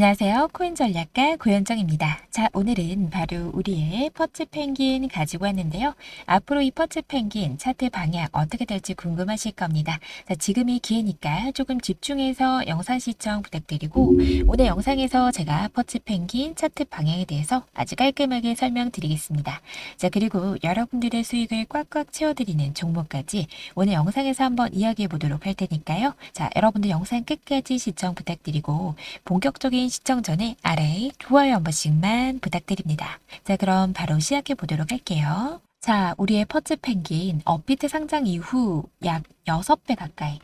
안녕하세요. 코인 전략가 고현정입니다. 자, 오늘은 바로 우리의 퍼츠 펭귄 가지고 왔는데요. 앞으로 이 퍼츠 펭귄 차트 방향 어떻게 될지 궁금하실 겁니다. 자, 지금이 기회니까 조금 집중해서 영상 시청 부탁드리고 오늘 영상에서 제가 퍼츠 펭귄 차트 방향에 대해서 아주 깔끔하게 설명드리겠습니다. 자, 그리고 여러분들의 수익을 꽉꽉 채워드리는 종목까지 오늘 영상에서 한번 이야기해 보도록 할 테니까요. 자, 여러분들 영상 끝까지 시청 부탁드리고 본격적인 시청 전에 아래에 좋아요 한 번씩만 부탁드립니다. 자, 그럼 바로 시작해 보도록 할게요. 자, 우리의 퍼츠 펭귄 업비트 상장 이후 약 6배 가까이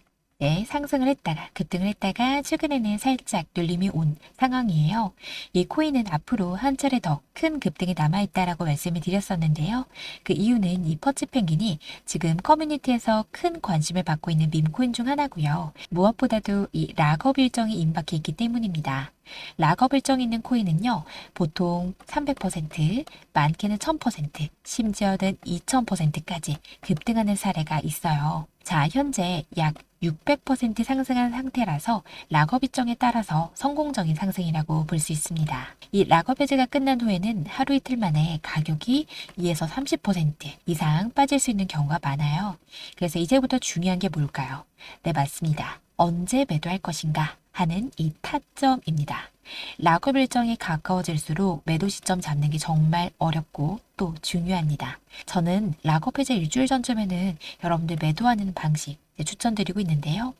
네, 상승을 했다가 급등을 했다가 최근에는 살짝 눌림이 온 상황이에요. 이 코인은 앞으로 한 차례 더 큰 급등이 남아있다라고 말씀을 드렸었는데요. 그 이유는 이 퍼츠 펭귄이 지금 커뮤니티에서 큰 관심을 받고 있는 밈코인 중 하나고요. 무엇보다도 이 락업 일정이 임박해 있기 때문입니다. 락업 일정 있는 코인은요, 보통 300%, 많게는 1000%, 심지어는 2000%까지 급등하는 사례가 있어요. 자, 현재 약 600% 상승한 상태라서 락업 일정에 따라서 성공적인 상승이라고 볼 수 있습니다. 이 락업 해제가 끝난 후에는 하루 이틀 만에 가격이 2에서 30% 이상 빠질 수 있는 경우가 많아요. 그래서 이제부터 중요한 게 뭘까요? 네, 맞습니다. 언제 매도할 것인가 하는 이 타점입니다. 락업 일정이 가까워질수록 매도 시점 잡는 게 정말 어렵고 또 중요합니다. 저는 락업 해제 일주일 전쯤에는 여러분들 매도하는 방식 추천드리고 있는데요.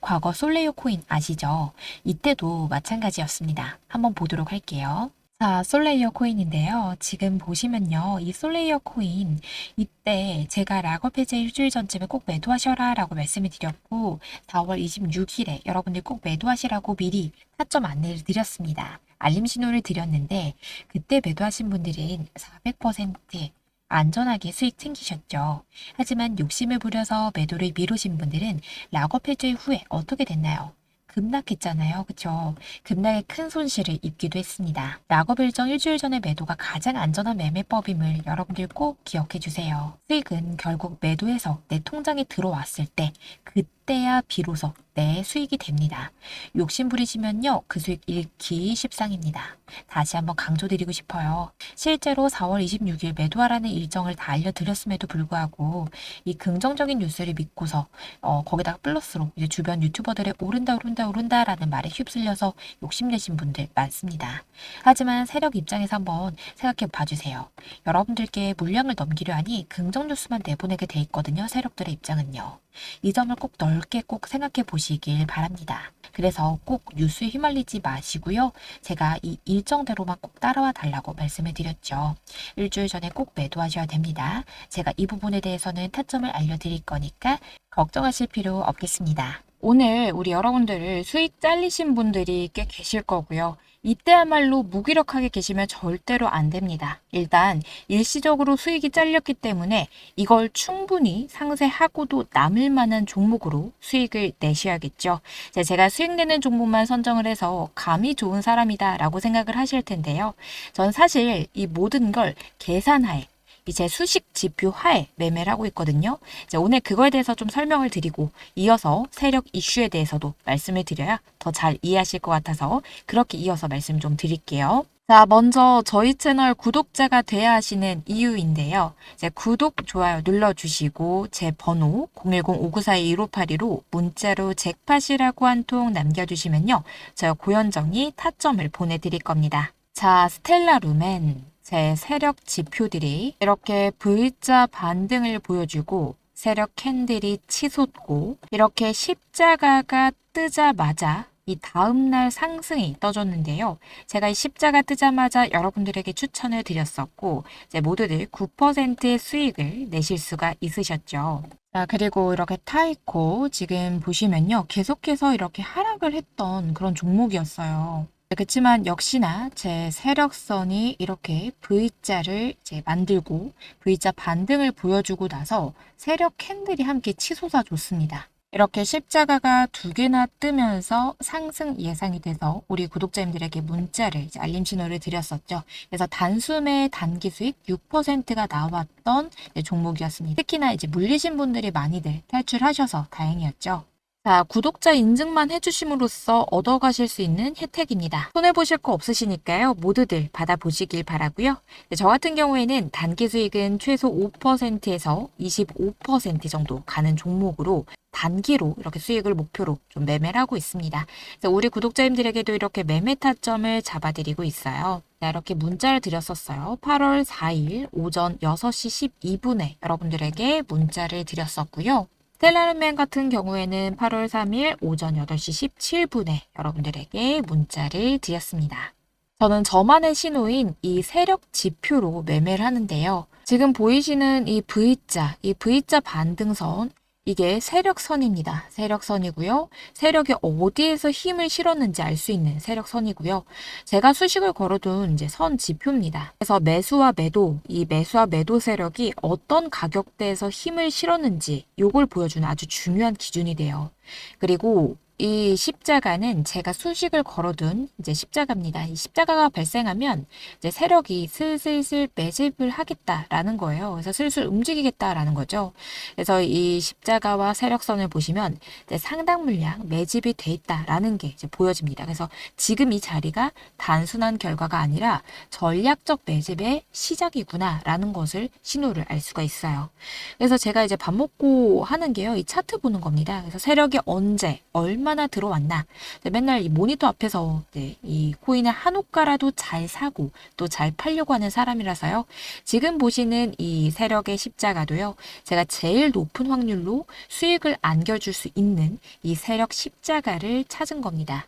과거 솔레이어 코인 아시죠? 이때도 마찬가지였습니다. 한번 보도록 할게요. 자, 솔레이어 코인인데요. 지금 보시면요. 이 솔레이어 코인 이때 제가 락업 해제 일주일 전쯤에 꼭 매도하셔라 라고 말씀을 드렸고 4월 26일에 여러분들 꼭 매도하시라고 미리 타점 안내를 드렸습니다. 알림 신호를 드렸는데 그때 매도하신 분들은 400% 안전하게 수익 챙기셨죠. 하지만 욕심을 부려서 매도를 미루신 분들은 락업 해제 후에 어떻게 됐나요? 급락했잖아요. 그쵸? 급락에 큰 손실을 입기도 했습니다. 락업 일정 일주일 전에 매도가 가장 안전한 매매법임을 여러분들 꼭 기억해 주세요. 수익은 결국 매도해서 내 통장에 들어왔을 때 그때 야 비로소 내 수익이 됩니다. 욕심 부리시면요. 그 수익 잃기 십상입니다. 다시 한번 강조드리고 싶어요. 실제로 4월 26일 매도하라는 일정을 다 알려드렸음에도 불구하고 이 긍정적인 뉴스를 믿고서 어, 거기다가 플러스로 이제 주변 유튜버들의 오른다 오른다 오른다라는 말에 휩쓸려서 욕심내신 분들 많습니다. 하지만 세력 입장에서 한번 생각해 봐주세요. 여러분들께 물량을 넘기려 하니 긍정 뉴스만 내보내게 돼 있거든요. 세력들의 입장은요. 이 점을 꼭 넓게 꼭 생각해 보시길 바랍니다. 그래서 꼭 뉴스에 휘말리지 마시고요. 제가 이 일정대로만 꼭 따라와 달라고 말씀을 드렸죠. 일주일 전에 꼭 매도하셔야 됩니다. 제가 이 부분에 대해서는 타점을 알려드릴 거니까 걱정하실 필요 없겠습니다. 오늘 우리 여러분들을 수익 잘리신 분들이 꽤 계실 거고요. 이때야말로 무기력하게 계시면 절대로 안 됩니다. 일단 일시적으로 수익이 잘렸기 때문에 이걸 충분히 상세하고도 남을 만한 종목으로 수익을 내셔야겠죠. 자, 제가 수익 내는 종목만 선정을 해서 감이 좋은 사람이다 라고 생각을 하실 텐데요. 전 사실 이 모든 걸 계산하에 이제 수식 지표 하에 매매를 하고 있거든요. 이제 오늘 그거에 대해서 좀 설명을 드리고 이어서 세력 이슈에 대해서도 말씀을 드려야 더 잘 이해하실 것 같아서 그렇게 이어서 말씀 좀 드릴게요. 자, 먼저 저희 채널 구독자가 돼야 하시는 이유인데요. 이제 구독, 좋아요 눌러주시고 제 번호 010-5942-1582로 문자로 잭팟이라고 한 통 남겨주시면요. 저 고현정이 타점을 보내드릴 겁니다. 자, 스텔라 루멘 제 세력 지표들이 이렇게 V자 반등을 보여주고 세력 캔들이 치솟고 이렇게 십자가가 뜨자마자 이 다음날 상승이 떠줬는데요. 제가 이 십자가 뜨자마자 여러분들에게 추천을 드렸었고 이제 모두들 9%의 수익을 내실 수가 있으셨죠. 자, 그리고 이렇게 타이코 지금 보시면요. 계속해서 이렇게 하락을 했던 그런 종목이었어요. 그렇지만 역시나 제 세력선이 이렇게 V자를 이제 만들고 V자 반등을 보여주고 나서 세력 캔들이 함께 치솟아 줬습니다. 이렇게 십자가가 두 개나 뜨면서 상승 예상이 돼서 우리 구독자님들에게 문자를 알림 신호를 드렸었죠. 그래서 단숨에 단기 수익 6%가 나왔던 네, 종목이었습니다. 특히나 이제 물리신 분들이 많이들 탈출하셔서 다행이었죠. 자, 구독자 인증만 해주심으로써 얻어가실 수 있는 혜택입니다. 손해보실 거 없으시니까요. 모두들 받아보시길 바라고요. 네, 저 같은 경우에는 단기 수익은 최소 5%에서 25% 정도 가는 종목으로 단기로 이렇게 수익을 목표로 좀 매매를 하고 있습니다. 우리 구독자님들에게도 이렇게 매매 타점을 잡아드리고 있어요. 자, 이렇게 문자를 드렸었어요. 8월 4일 오전 6시 12분에 여러분들에게 문자를 드렸었고요. 스텔라르맨 같은 경우에는 8월 3일 오전 8시 17분에 여러분들에게 문자를 드렸습니다. 저는 저만의 신호인 이 세력 지표로 매매를 하는데요. 지금 보이시는 이 V자, 이 V자 반등선, 이게 세력선입니다. 세력선이고요. 세력이 어디에서 힘을 실었는지 알 수 있는 세력선이고요. 제가 수식을 걸어둔 이제 선 지표입니다. 그래서 매수와 매도, 이 매수와 매도 세력이 어떤 가격대에서 힘을 실었는지 요걸 보여주는 아주 중요한 기준이 돼요. 그리고 이 십자가는 제가 수식을 걸어둔 이제 십자가입니다. 이 십자가가 발생하면 이제 세력이 슬슬슬 매집을 하겠다라는 거예요. 그래서 슬슬 움직이겠다라는 거죠. 그래서 이 십자가와 세력선을 보시면 상당 물량 매집이 돼 있다라는 게 이제 보여집니다. 그래서 지금 이 자리가 단순한 결과가 아니라 전략적 매집의 시작이구나라는 것을 신호를 알 수가 있어요. 그래서 제가 이제 밥 먹고 하는 게요. 이 차트 보는 겁니다. 그래서 세력이 언제 얼마 얼마나 들어왔나. 맨날 이 모니터 앞에서 이 코인을 한 호가라도 잘 사고 또 잘 팔려고 하는 사람이라서요. 지금 보시는 이 세력의 십자가도요. 제가 제일 높은 확률로 수익을 안겨줄 수 있는 이 세력 십자가를 찾은 겁니다.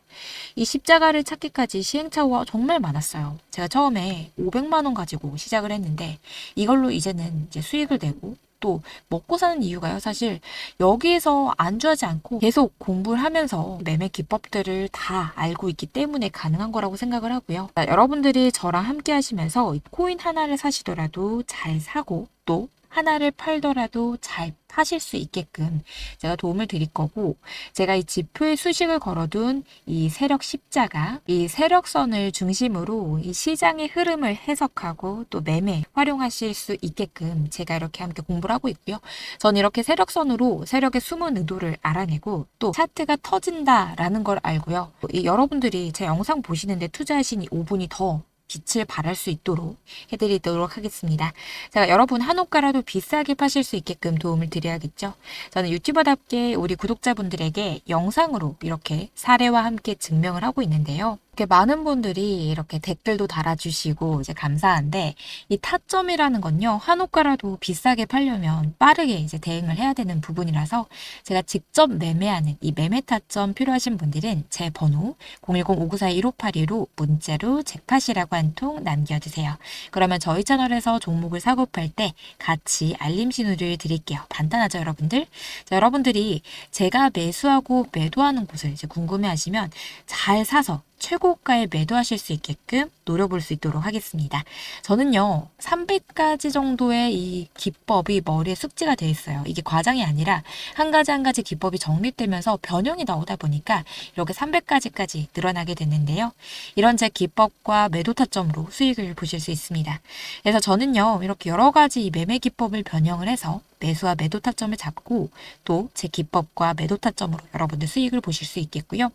이 십자가를 찾기까지 시행착오가 정말 많았어요. 제가 처음에 500만 원 가지고 시작을 했는데 이걸로 이제는 이제 수익을 내고 또 먹고 사는 이유가요. 사실 여기에서 안주하지 않고 계속 공부를 하면서 매매 기법들을 다 알고 있기 때문에 가능한 거라고 생각을 하고요. 여러분들이 저랑 함께 하시면서 코인 하나를 사시더라도 잘 사고 또 하나를 팔더라도 잘 파실 수 있게끔 제가 도움을 드릴 거고 제가 이 지표에 수식을 걸어둔 이 세력 십자가 이 세력선을 중심으로 이 시장의 흐름을 해석하고 또 매매 활용하실 수 있게끔 제가 이렇게 함께 공부를 하고 있고요. 전 이렇게 세력선으로 세력의 숨은 의도를 알아내고 또 차트가 터진다라는 걸 알고요. 이 여러분들이 제 영상 보시는데 투자하신 이 5분이 더 빛을 발할 수 있도록 해드리도록 하겠습니다. 제가 여러분 한옥가라도 비싸게 파실 수 있게끔 도움을 드려야겠죠. 저는 유튜버답게 우리 구독자분들에게 영상으로 이렇게 사례와 함께 증명을 하고 있는데요. 이렇게 많은 분들이 이렇게 댓글도 달아주시고 이제 감사한데 이 타점이라는 건요 한옥가라도 비싸게 팔려면 빠르게 이제 대응을 해야 되는 부분이라서 제가 직접 매매하는 이 매매 타점 필요하신 분들은 제 번호 010-5942-1582로 문자로 잭팟이라고 한 통 남겨주세요. 그러면 저희 채널에서 종목을 사고 팔 때 같이 알림 신호를 드릴게요. 간단하죠 여러분들? 자, 여러분들이 제가 매수하고 매도하는 곳을 이제 궁금해하시면 잘 사서 최고가에 매도하실 수 있게끔 노려볼 수 있도록 하겠습니다. 저는요, 300가지 정도의 이 기법이 머리에 숙지가 돼 있어요. 이게 과장이 아니라 한 가지 한 가지 기법이 정립되면서 변형이 나오다 보니까 이렇게 300가지까지 늘어나게 됐는데요. 이런 제 기법과 매도 타점으로 수익을 보실 수 있습니다. 그래서 저는요, 이렇게 여러 가지 매매 기법을 변형을 해서 매수와 매도 타점을 잡고 또 제 기법과 매도 타점으로 여러분들 수익을 보실 수 있겠고요.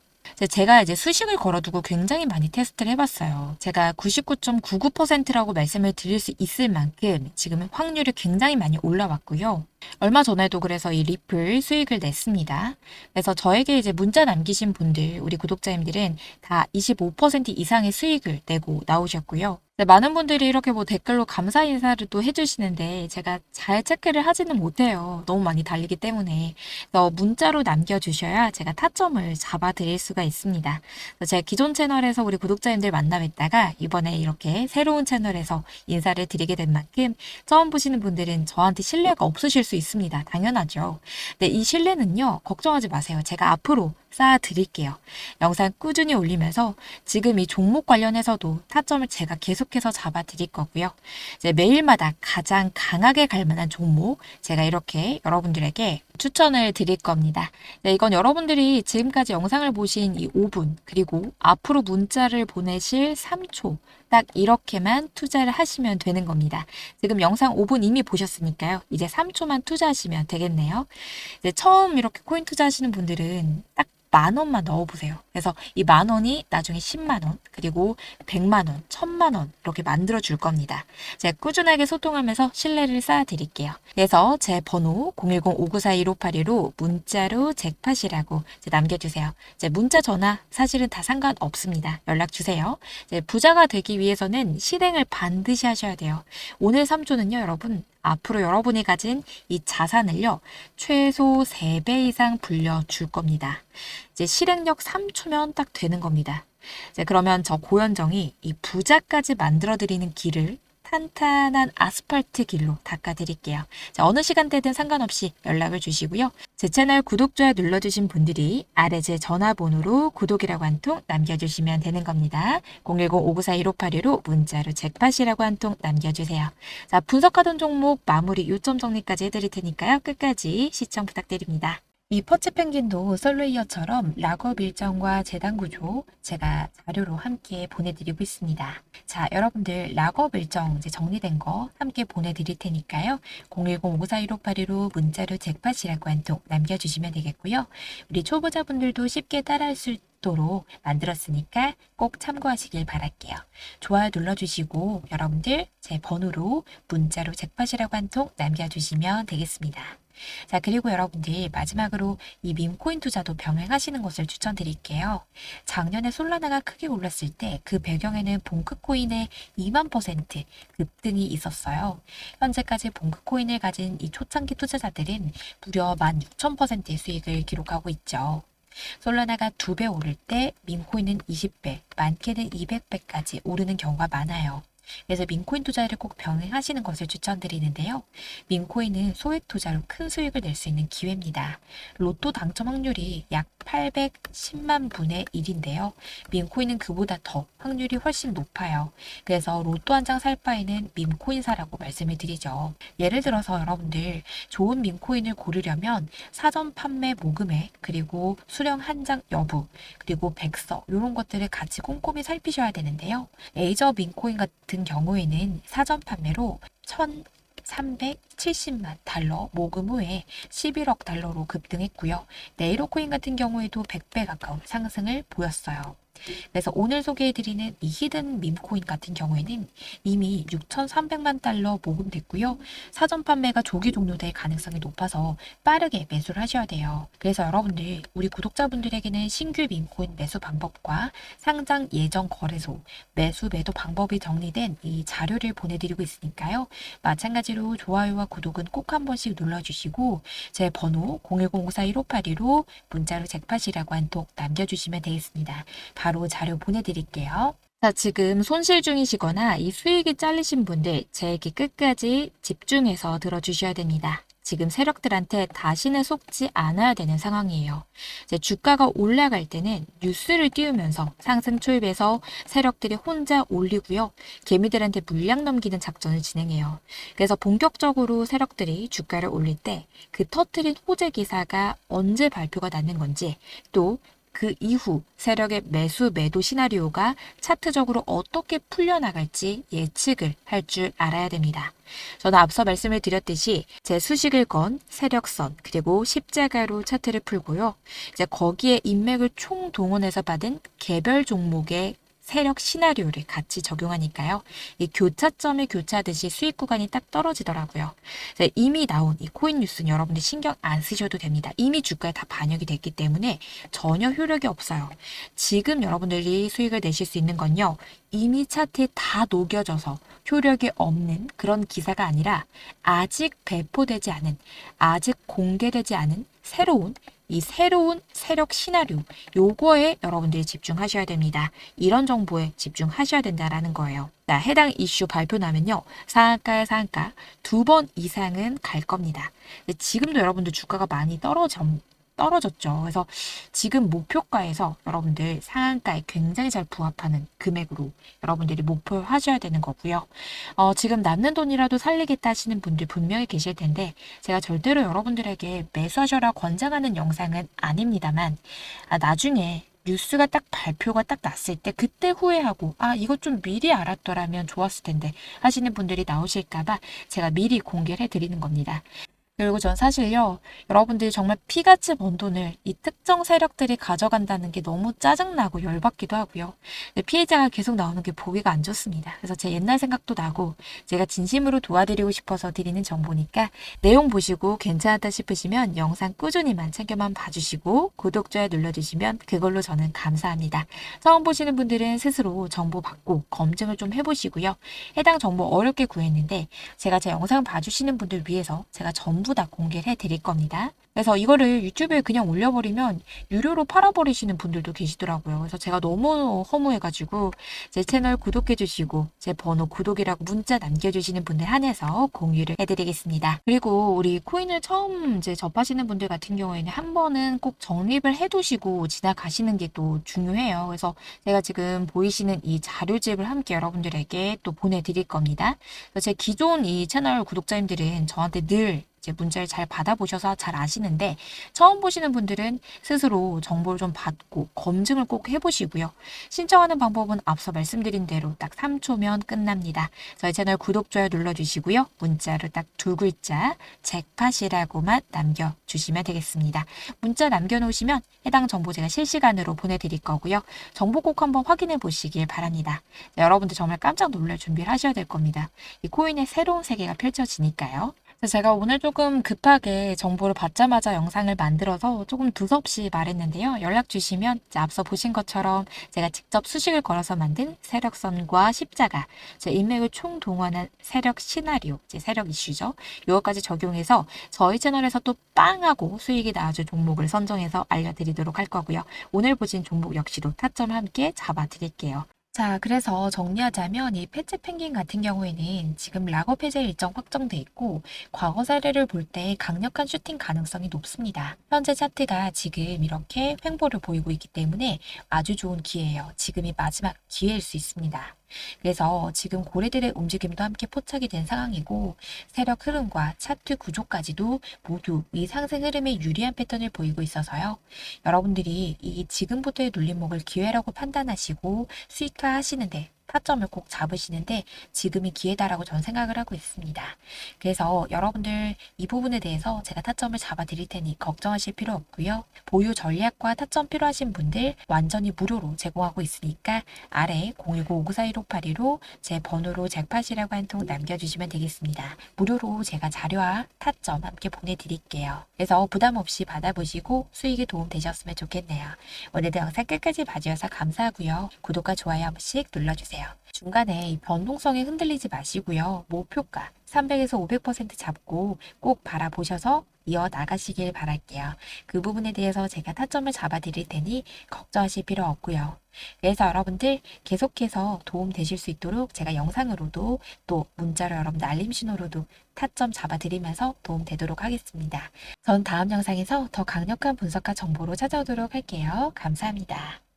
제가 이제 수식을 걸어두고 굉장히 많이 테스트를 해봤어요. 제가 99.99%라고 말씀을 드릴 수 있을 만큼 지금은 확률이 굉장히 많이 올라왔고요. 얼마 전에도 그래서 이 리플 수익을 냈습니다. 그래서 저에게 이제 문자 남기신 분들, 우리 구독자님들은 다 25% 이상의 수익을 내고 나오셨고요. 네, 많은 분들이 이렇게 뭐 댓글로 감사 인사를 또 해주시는데 제가 잘 체크를 하지는 못해요. 너무 많이 달리기 때문에. 그래서 문자로 남겨주셔야 제가 타점을 잡아드릴 수가 있습니다. 제가 기존 채널에서 우리 구독자님들 만나 뵀다가 이번에 이렇게 새로운 채널에서 인사를 드리게 된 만큼 처음 보시는 분들은 저한테 신뢰가 없으실 수 있습니다. 당연하죠. 네, 이 신뢰는요, 걱정하지 마세요. 제가 앞으로 쌓아 드릴게요. 영상 꾸준히 올리면서 지금 이 종목 관련해서도 타점을 제가 계속 분석해서 잡아 드릴 거고요. 이제 매일마다 가장 강하게 갈 만한 종목 제가 이렇게 여러분들에게 추천을 드릴 겁니다. 네, 이건 여러분들이 지금까지 영상을 보신 이 5분 그리고 앞으로 문자를 보내실 3초 딱 이렇게만 투자를 하시면 되는 겁니다. 지금 영상 5분 이미 보셨으니까요. 이제 3초만 투자하시면 되겠네요. 이제 처음 이렇게 코인 투자하시는 분들은 딱 만 원만 넣어보세요. 그래서 이 만 원이 나중에 10만 원, 그리고 100만 원, 1000만 원 이렇게 만들어 줄 겁니다. 제가 꾸준하게 소통하면서 신뢰를 쌓아 드릴게요. 그래서 제 번호 010-5942-1581로 문자로 잭팟이라고 남겨주세요. 이제 문자 전화 사실은 다 상관없습니다. 연락 주세요. 부자가 되기 위해서는 실행을 반드시 하셔야 돼요. 오늘 3조는요, 여러분. 앞으로 여러분이 가진 이 자산을요, 최소 3배 이상 불려줄 겁니다. 이제 실행력 3초면 딱 되는 겁니다. 이제 그러면 저 고현정이 이 부자까지 만들어드리는 길을 탄탄한 아스팔트 길로 닦아드릴게요. 자, 어느 시간대든 상관없이 연락을 주시고요. 제 채널 구독, 좋아요 눌러주신 분들이 아래 제 전화번호로 구독이라고 한 통 남겨주시면 되는 겁니다. 010-5942-1581로 문자로 잭팟이라고 한 통 남겨주세요. 자, 분석하던 종목 마무리 요점 정리까지 해드릴 테니까요. 끝까지 시청 부탁드립니다. 이 퍼치 펭귄도 솔로이어처럼 락업 일정과 재단 구조 제가 자료로 함께 보내드리고 있습니다. 자, 여러분들 락업 일정 이제 정리된 거 함께 보내드릴 테니까요. 010-541581로 문자로 잭팟이라고 한 통 남겨주시면 되겠고요. 우리 초보자분들도 쉽게 따라할 수 있도록 만들었으니까 꼭 참고하시길 바랄게요. 좋아요 눌러주시고 여러분들 제 번호로 문자로 잭팟이라고 한 통 남겨주시면 되겠습니다. 자, 그리고 여러분들 마지막으로 이 밈코인 투자도 병행하시는 것을 추천드릴게요. 작년에 솔라나가 크게 올랐을 때 그 배경에는 봉크코인의 2만 퍼센트 급등이 있었어요. 현재까지 봉크코인을 가진 이 초창기 투자자들은 무려 16,000%의 수익을 기록하고 있죠. 솔라나가 두 배 오를 때 밈코인은 20배, 많게는 200배까지 오르는 경우가 많아요. 그래서 민코인 투자를 꼭 병행하시는 것을 추천드리는데요. 민코인은 소액 투자로 큰 수익을 낼 수 있는 기회입니다. 로또 당첨 확률이 약 810만 분의 1인데요. 민코인은 그보다 더 확률이 훨씬 높아요. 그래서 로또 한 장 살 바에는 민코인 사라고 말씀을 드리죠. 예를 들어서 여러분들 좋은 민코인을 고르려면 사전 판매 모금액 그리고 수령 한 장 여부 그리고 백서 이런 것들을 같이 꼼꼼히 살피셔야 되는데요. 에이저 민코인 같은 경우에는 사전 판매로 1,370만 달러 모금 후에 11억 달러로 급등했고요. 네이로코인 같은 경우에도 100배 가까운 상승을 보였어요. 그래서 오늘 소개해드리는 이 히든 밈코인 같은 경우에는 이미 6,300만 달러 모금됐고요. 사전 판매가 조기 종료될 가능성이 높아서 빠르게 매수를 하셔야 돼요. 그래서 여러분들, 우리 구독자분들에게는 신규 밈코인 매수 방법과 상장 예정 거래소, 매수 매도 방법이 정리된 이 자료를 보내드리고 있으니까요. 마찬가지로 좋아요와 구독은 꼭 한 번씩 눌러주시고 제 번호 010-541582로 문자로 잭팟이라고 한 톡 남겨주시면 되겠습니다. 바로 자료 보내드릴게요. 자, 지금 손실 중이시거나 이 수익이 잘리신 분들 제 얘기 끝까지 집중해서 들어주셔야 됩니다. 지금 세력들한테 다시는 속지 않아야 되는 상황이에요. 이제 주가가 올라갈 때는 뉴스를 띄우면서 상승 초입에서 세력들이 혼자 올리고요. 개미들한테 물량 넘기는 작전을 진행해요. 그래서 본격적으로 세력들이 주가를 올릴 때 그 터트린 호재 기사가 언제 발표가 나는 건지 또 그 이후 세력의 매수 매도 시나리오가 차트적으로 어떻게 풀려나갈지 예측을 할 줄 알아야 됩니다. 저는 앞서 말씀을 드렸듯이 제 수식을 건 세력선 그리고 십자가로 차트를 풀고요. 이제 거기에 인맥을 총동원해서 받은 개별 종목의 세력 시나리오를 같이 적용하니까요. 이 교차점이 교차하듯이 수익 구간이 딱 떨어지더라고요. 이미 나온 이 코인 뉴스는 여러분들 신경 안 쓰셔도 됩니다. 이미 주가에 다 반영이 됐기 때문에 전혀 효력이 없어요. 지금 여러분들이 수익을 내실 수 있는 건요. 이미 차트에 다 녹여져서 효력이 없는 그런 기사가 아니라 아직 배포되지 않은, 아직 공개되지 않은 새로운 이 새로운 세력 시나리오 요거에 여러분들이 집중하셔야 됩니다. 이런 정보에 집중하셔야 된다라는 거예요. 자, 해당 이슈 발표 나면요. 상한가에 상한가 두 번 이상은 갈 겁니다. 지금도 여러분들 주가가 많이 떨어져 떨어졌죠. 그래서 지금 목표가에서 여러분들 상한가에 굉장히 잘 부합하는 금액으로 여러분들이 목표를 하셔야 되는 거고요. 어, 지금 남는 돈이라도 살리겠다 하시는 분들 분명히 계실 텐데 제가 절대로 여러분들에게 매수하셔라 권장하는 영상은 아닙니다만 아, 나중에 뉴스가 딱 발표가 딱 났을 때 그때 후회하고 아 이것 좀 미리 알았더라면 좋았을 텐데 하시는 분들이 나오실까봐 제가 미리 공개를 해드리는 겁니다. 그리고 전 사실요, 여러분들이 정말 피같이 번 돈을 이 특정 세력들이 가져간다는 게 너무 짜증나고 열받기도 하고요. 피해자가 계속 나오는 게 보기가 안 좋습니다. 그래서 제 옛날 생각도 나고, 제가 진심으로 도와드리고 싶어서 드리는 정보니까, 내용 보시고 괜찮았다 싶으시면 영상 꾸준히만 챙겨만 봐주시고, 구독, 좋아요 눌러주시면 그걸로 저는 감사합니다. 처음 보시는 분들은 스스로 정보 받고 검증을 좀 해보시고요. 해당 정보 어렵게 구했는데, 제가 제 영상 봐주시는 분들 위해서 제가 전부 다 공개를 해드릴 겁니다. 그래서 이거를 유튜브에 그냥 올려버리면 유료로 팔아버리시는 분들도 계시더라고요. 그래서 제가 너무 허무해가지고 제 채널 구독해주시고 제 번호 구독이라고 문자 남겨주시는 분들 한해서 공유를 해드리겠습니다. 그리고 우리 코인을 처음 이제 접하시는 분들 같은 경우에는 한 번은 꼭 적립을 해두시고 지나가시는 게 또 중요해요. 그래서 제가 지금 보이시는 이 자료집을 함께 여러분들에게 또 보내드릴 겁니다. 그래서 제 기존 이 채널 구독자님들은 저한테 늘 이제 문자를 잘 받아보셔서 잘 아시는데 처음 보시는 분들은 스스로 정보를 좀 받고 검증을 꼭 해보시고요. 신청하는 방법은 앞서 말씀드린 대로 딱 3초면 끝납니다. 저희 채널 구독, 좋아요 눌러주시고요. 문자로 딱 두 글자 잭팟이라고만 남겨주시면 되겠습니다. 문자 남겨놓으시면 해당 정보 제가 실시간으로 보내드릴 거고요. 정보 꼭 한번 확인해 보시길 바랍니다. 여러분들 정말 깜짝 놀랄 준비를 하셔야 될 겁니다. 이 코인의 새로운 세계가 펼쳐지니까요. 제가 오늘 조금 급하게 정보를 받자마자 영상을 만들어서 조금 두섭이 말했는데요. 연락 주시면 앞서 보신 것처럼 제가 직접 수식을 걸어서 만든 세력선과 십자가, 제 인맥을 총동원한 세력 시나리오, 이제 세력 이슈죠. 이것까지 적용해서 저희 채널에서 또 빵하고 수익이 나와줄 종목을 선정해서 알려드리도록 할 거고요. 오늘 보신 종목 역시도 타점을 함께 잡아드릴게요. 자, 그래서 정리하자면 이 패치 펭귄 같은 경우에는 지금 락업 해제 일정 확정돼 있고 과거 사례를 볼 때 강력한 슈팅 가능성이 높습니다. 현재 차트가 지금 이렇게 횡보를 보이고 있기 때문에 아주 좋은 기회예요. 지금이 마지막 기회일 수 있습니다. 그래서 지금 고래들의 움직임도 함께 포착이 된 상황이고 세력 흐름과 차트 구조까지도 모두 이 상승 흐름에 유리한 패턴을 보이고 있어서요. 여러분들이 이 지금부터의 눌림목을 기회라고 판단하시고 수익화 하시는데 타점을 꼭 잡으시는데 지금이 기회다라고 저는 생각을 하고 있습니다. 그래서 여러분들 이 부분에 대해서 제가 타점을 잡아 드릴 테니 걱정하실 필요 없고요. 보유 전략과 타점 필요하신 분들 완전히 무료로 제공하고 있으니까 아래 010-5941-5815제 번호로 잭팟이라고 한 통 남겨주시면 되겠습니다. 무료로 제가 자료와 타점 함께 보내드릴게요. 그래서 부담 없이 받아보시고 수익에 도움 되셨으면 좋겠네요. 오늘도 영상 끝까지 봐주셔서 감사하고요. 구독과 좋아요 한 번씩 눌러주세요. 중간에 이 변동성에 흔들리지 마시고요. 목표가 300에서 500% 잡고 꼭 바라보셔서 이어 나가시길 바랄게요. 그 부분에 대해서 제가 타점을 잡아 드릴 테니 걱정하실 필요 없고요. 그래서 여러분들 계속해서 도움 되실 수 있도록 제가 영상으로도 또 문자로 여러분들 알림 신호로도 타점 잡아 드리면서 도움 되도록 하겠습니다. 전 다음 영상에서 더 강력한 분석과 정보로 찾아오도록 할게요. 감사합니다.